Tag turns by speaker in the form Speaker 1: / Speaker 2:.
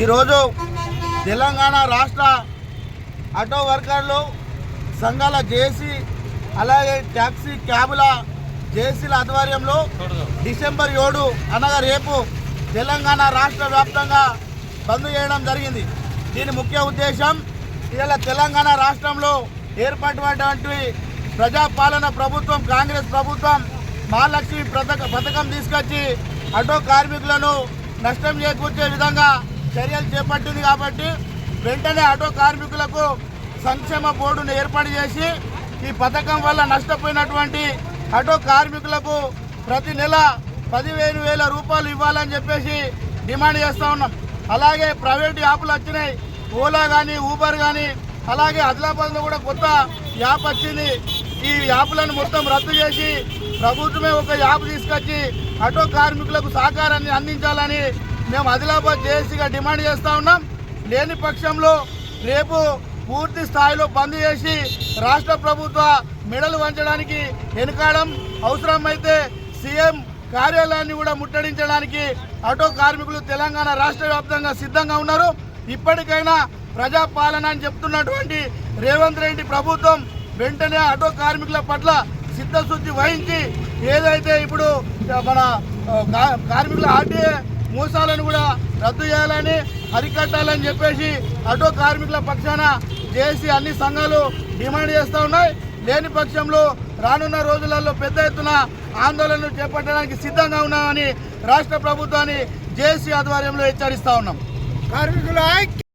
Speaker 1: ఈరోజు తెలంగాణ రాష్ట్ర ఆటో వర్కర్లు సంఘాల జేసీ అలాగే ట్యాక్సీ క్యాబుల జేసీల ఆధ్వర్యంలో డిసెంబర్ ఏడు అనగా రేపు తెలంగాణ రాష్ట్ర వ్యాప్తంగా బంద్ చేయడం జరిగింది. దీని ముఖ్య ఉద్దేశం ఇలా తెలంగాణ రాష్ట్రంలో ఏర్పడినటువంటి ప్రజాపాలన ప్రభుత్వం కాంగ్రెస్ ప్రభుత్వం మహాలక్ష్మి పథక పథకం తీసుకొచ్చి ఆటో కార్మికులను నష్టం చేకూర్చే విధంగా చర్యలు చేపట్టింది కాబట్టి వెంటనే ఆటో కార్మికులకు సంక్షేమ బోర్డును ఏర్పాటు చేసి ఈ పథకం వల్ల నష్టపోయినటువంటి ఆటో కార్మికులకు ప్రతి నెల పదివేలు వేల రూపాయలు ఇవ్వాలని చెప్పేసి డిమాండ్ చేస్తూ ఉన్నాం. అలాగే ప్రైవేట్ యాప్లు వచ్చినాయి. ఓలా కానీ ఊబర్ కానీ అలాగే ఆదిలాబాద్లో కూడా కొత్త యాప్ వచ్చింది. ఈ యాప్లను మొత్తం రద్దు చేసి ప్రభుత్వమే ఒక యాప్ తీసుకొచ్చి ఆటో కార్మికులకు సహకారాన్ని అందించాలని మేము ఆదిలాబాద్ జేఏసీగా డిమాండ్ చేస్తూ ఉన్నాం. లేని పక్షంలో రేపు పూర్తి స్థాయిలో బంద్ చేసి రాష్ట్ర ప్రభుత్వ మెడలు వంచడానికి వెనుకాడం అవసరమైతే సీఎం కార్యాలయాన్ని కూడా ముట్టడించడానికి ఆటో కార్మికులు తెలంగాణ రాష్ట్ర వ్యాప్తంగా సిద్ధంగా ఉన్నారు. ఇప్పటికైనా ప్రజాపాలన అని చెప్తున్నటువంటి రేవంత్ రెడ్డి ప్రభుత్వం వెంటనే ఆటో కార్మికుల పట్ల చిత్తశుద్ధి వహించి ఏదైతే ఇప్పుడు మన కార్మికుల ఆర్టీఏ మోసాలను కూడా రద్దు చేయాలని అరికట్టాలని చెప్పేసి ఆటో కార్మికుల పక్షాన చేసి అన్ని సంఘాలు డిమాండ్ చేస్తూ ఉన్నాయి. లేని పక్షంలో రానున్న రోజులలో పెద్ద ఎత్తున ఆందోళనలు చేపట్టడానికి సిద్ధంగా ఉన్నామని రాష్ట్ర ప్రభుత్వాన్ని జేసీ ఆధ్వర్యంలో హెచ్చరిస్తా ఉన్నాం.
Speaker 2: కార్మికుల